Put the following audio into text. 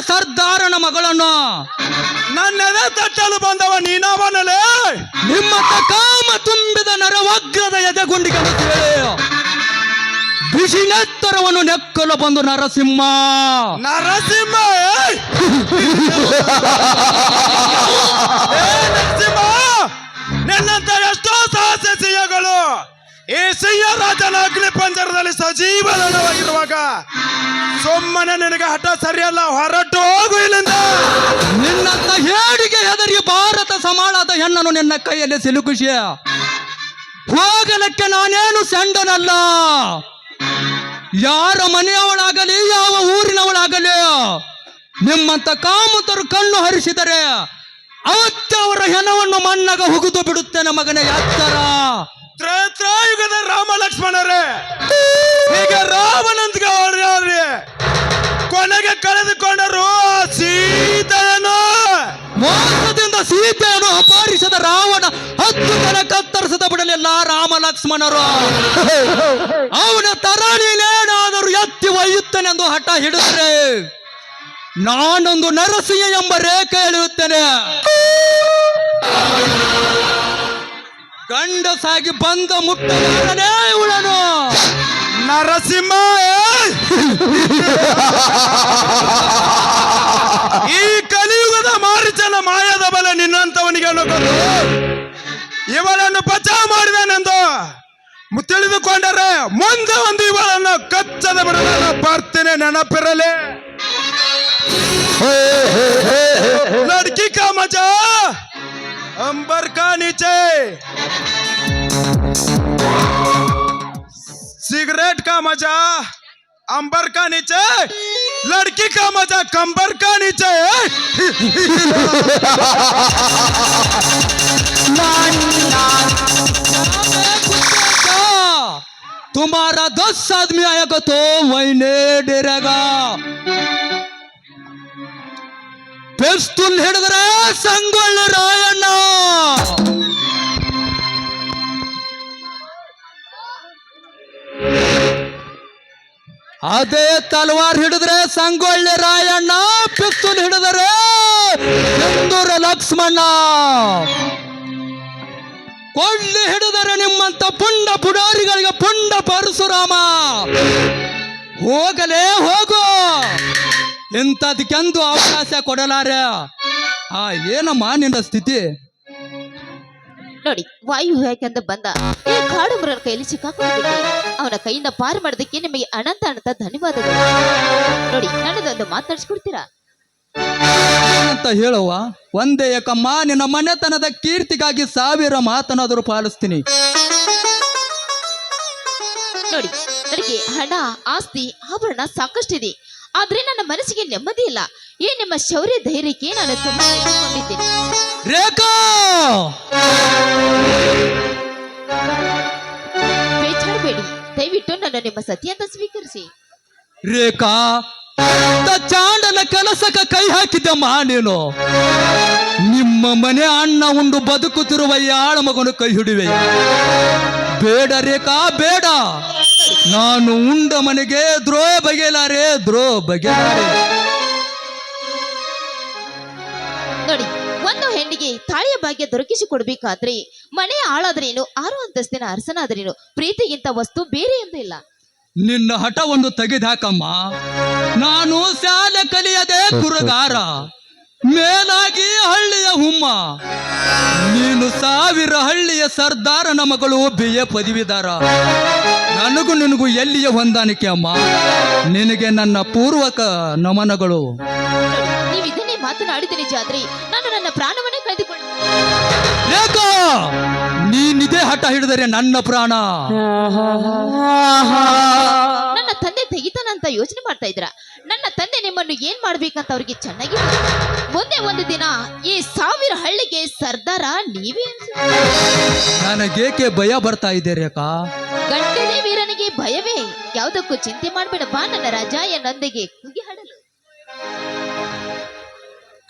ಸರ್ದಾರನ ಮಗಳನ್ನು. ನನ್ನೆದೆ ತಟ್ಟಲು ಬಂದವ ನೀನವನಲೇ ನಿಮ್ಮ ಕಾಮ ತುಂಬಿದ ನರವಾಗ್ರದ ಎದೆಗುಂಡಿಗೆ ಬಿಸಿ ನೆತ್ತರವನ್ನು ನೆಕ್ಕಲು ಬಂದು ನರಸಿಂಹ. ನರಸಿಂಹ ಸಿಂಹ ರಾಜನ ಅಗ್ನಿ ಪಂಜರದಲ್ಲಿ ಸಜೀವನವಾಗಿರುವಾಗ ಸೊಮ್ಮನೆ ನಿನಗೆ ಹಠ ಸರಿಯಲ್ಲ, ಹೊರಟು ಹೋಗು ಇಲ್ಲಿಂದ. ನಿನ್ನಂತ ಹೇಳಿಕೆ ಹೆದರಿ ಭಾರತ ಸಮಾಳದ ಹೆಣ್ಣನು ನಿನ್ನ ಕೈಯಲ್ಲಿ ಸಿಲುಕುಶಿಯ ಹೋಗಲಕ್ಕೆ ನಾನೇನು ಸೆಂಡನಲ್ಲ. ಯಾರ ಮನೆಯವಳಾಗಲಿ, ಯಾವ ಊರಿನವಳಾಗಲಿ, ನಿಮ್ಮಂತ ಕಾಮತರು ಕಣ್ಣು ಹರಿಸಿದರೆ ಅವತ್ತ ಅವರ ಹೆಣವನ್ನು ಮಣ್ಣಾಗ ಹುಗಿದು ಬಿಡುತ್ತೆ ನಮಗನೆ ಎತ್ತರ. ತ್ರೇತಾಯುಗದ ರಾಮ ಲಕ್ಷ್ಮಣರೇ ಈಗ ರಾಮನಂತ ಕೊನೆಗೆ ಕಳೆದುಕೊಂಡರು ಸೀತೆಯನ್ನು ಮೋಸದಿಂದ ಸೀತೆಯನ್ನು ಅಪಾರಿಸದ ರಾವಣ ಹತ್ತು ಜನ ಕತ್ತರಿಸದ ಬಿಡಲಿಲ್ಲ ರಾಮ ಲಕ್ಷ್ಮಣರು ಅವನ ತರಣಿಲೇನಾದರೂ ಎತ್ತಿ ಒಯ್ಯುತ್ತೇನೆಂದು ಹಠ ಹಿಡಿದ್ರೆ ನಾನೊಂದು ನರಸಿಂಹ ಎಂಬ ರೇಖೆ ಎಳೆಯುತ್ತೇನೆ ಗಂಡಸಾಗಿ ಬಂದ ಮುಟ್ಟನೇ ಇವಳನು ನರಸಿಂಹ ಈ ಕಲಿಯುಗದ ಮಾರಿಚನ ಮಾಯದ ಬಲ ನಿನ್ನಂತವನಿಗೆ ಅನ್ನೋದು ಇವಳನ್ನು ಬಚಾವ್ ಮಾಡಿದನೆಂದು ತಿಳಿದುಕೊಂಡರೆ ಮುಂದೆ ಒಂದು ಇವಳನ್ನು ಕಚ್ಚದ ಬಿಡಲು ಬರ್ತೇನೆ ನೆನಪಿರಲಿ. ಲಡ್ಕಿ ಕಾ ಮಜಾ ಅಂಬರ್ ಕಾ ನೀಚೆ सिगरेट का मजा अंबर का नीचे लड़की का मजा कंबर का नीचे तुम्हारा दस आदमी आएगा तो वहीने डेरेगा ಪೆಸ್ತುಲ್ ಹಿಡಿದ್ರೆ ಸಂಗೊಳ್ಳಿ ರಾಯಣ್ಣ ಅದೇ ತಲವಾರ್ ಹಿಡಿದ್ರೆ ಸಂಗೊಳ್ಳಿ ರಾಯಣ್ಣ, ಪಿಸ್ತೂಲ್ ಹಿಡಿದರೆ ಎಂದೂರ ಲಕ್ಷ್ಮಣ್ಣ. ಕೊಳ್ಳಿ ಹಿಡಿದರೆ ನಿಮ್ಮಂತ ಪುಂಡ ಪುಡಾರಿಗಳಿಗೆ ಪುಂಡ ಪರಶುರಾಮ. ಹೋಗಲೇ ಹೋಗು. ಇಂಥದಕ್ಕೆಂದು ಅವಕಾಶ ಕೊಡಲಾರೆ. ಆ, ಏನಮ್ಮ ನಿನ್ನ ಸ್ಥಿತಿ? ನೋಡಿ ವಾಯು ಅಂತ ಬಂದ ಈ ಕಾಡು ಮರನ ಕೈಯಲ್ಲಿ ಸಿಕ್ಕಾಕೊಂಡಿದ್ದೆ. ಅವನ ಕೈಯಿಂದ ಪಾರು ಮಾಡೋದಕ್ಕೆ ನಿಮಗೆ ಅನಂತ ಅನಂತ ಧನ್ಯವಾದಗಳು. ನೋಡಿ ನನ್ನದೊಂದು ಮಾತಾಡ್ಸ್ಕೊಡ್ತೀರಾ ಅಂತ ಹೇಳುವ ಒಂದೇ ಏಕಮ್ಮ ನಿನ್ನ ಮನೆತನದ ಕೀರ್ತಿಗಾಗಿ ಸಾವಿರ ಮಾತನಾದರೂ ಪಾಲಿಸ್ತೀನಿ. ನೋಡಿ ನನಗೆ ಹಣ ಆಸ್ತಿ ಆಭರಣ ಸಾಕಷ್ಟಿದೆ. ಆದ್ರೆ ನನ್ನ ಮನಸ್ಸಿಗೆ ನೆಮ್ಮದಿ ಇಲ್ಲ. ಈ ನಿಮ್ಮ ಶೌರ್ಯ ಧೈರ್ಯಕ್ಕೆ ನಾನು ತುಂಬಾ ಮೆಚ್ಚಿಕೊಂಡಿದ್ದೇನೆ ರೇಖಾ! ಬೇಚಾಡಬೇಡಿ ದಯವಿಟ್ಟು ನನ್ನ ನಿಮ್ಮ ಸತಿ ಅಂತ ಸ್ವೀಕರಿಸಿ. ರೇಖಾ ಚಾಂಡನ ಕೆಲಸಕ್ಕೆ ಕೈ ಹಾಕಿದ್ದಮ್ಮ ನೀನು ನಿಮ್ಮ ಮನೆ ಅಣ್ಣ ಉಂಡು ಬದುಕುತ್ತಿರುವ ಯಾಳ ಮಗನು ಕೈ ಹಿಡಿವೆ. ಬೇಡ ರೇಖಾ ಬೇಡ. ನಾನು ಉಂಡ ಮನೆಗೆ ದ್ರೋ ಬಗೆಲಾರೆ ದ್ರೋ ಬಗೆಲಾರೆ ಹೆಣ್ಣಿಗೆ ತಾಳಿಯ ಭಾಗ್ಯ ದೊರಕಿಸಿ ಕೊಡ್ಬೇಕಾದ್ರೆ ಮನೆ ಆಳಾದ್ರೇನು ಆರು ಅಂತಸ್ತಿನ ಅರಸನಾದ್ರೇನು ಪ್ರೀತಿಗಿಂತ ವಸ್ತು ಬೇರೆ ಎಂದು ಇಲ್ಲ. ನಿನ್ನ ಹಠವನ್ನು ತೆಗೆದಾಕಮ್ಮ ನಾನು ಶಾಲೆ ಕಲಿಯದೆ ಕುರುಗಾರ ಮೇಲಾಗಿ ಹಳ್ಳಿಯ ಹುಮ್ಮ. ನೀನು ಸಾವಿರ ಹಳ್ಳಿಯ ಸರ್ದಾರನ ಮಗಳು ಬಿ ಎ ಪದವಿದಾರ ನನಗೂ ನಿನಗೂ ಎಲ್ಲಿಯ ಹೊಂದಾಣಿಕೆ ಅಮ್ಮ? ನಿನಗೆ ನನ್ನ ಪೂರ್ವಕ ನಮನಗಳು. ನೋಡಿ, ಜಾತ್ರಿ. ನಾನು ನನ್ನ ಪ್ರಾಣವನ್ನೇ ಕಳೆದುಕೊಂಡು ಯಾಕೋ? ನೀನಿದೇ ಹಠ ಹಿಡಿದರೆ ನನ್ನ ಪ್ರಾಣ. ನನ್ನ ತಂದೆ ತೆಗಿತಾನಂತ ಯೋಚನೆ ಮಾಡ್ತಾ ಇದ್ರ ನನ್ನ ತಂದೆ ನಿಮ್ಮನ್ನು ಏನ್ ಮಾಡ್ಬೇಕಂತ ಅವ್ರಿಗೆ ಚೆನ್ನಾಗಿ ಗೊತ್ತು. ಮುಂದೆ ಒಂದು ದಿನ ಈ ಸಾವಿರ ಹಳ್ಳಿಗೆ ಸರ್ದಾರ ನೀವೇ ಅನ್ಸುತ್ತೆ. ನನಗೇಕೆ ಭಯ ಬರ್ತಾ ಇದೆ ರೇಖಾ ಗಂಡನೇ ವೀರನಿಗೆ ಭಯವೇ. ಯಾವುದಕ್ಕೂ ಚಿಂತೆ ಮಾಡ್ಬೇಡ ಬಾ ನನ್ನ ರಜಾಯ ಎನ್ನೊಂದಿಗೆ ಕುಗಿ ಹಾಡಲು.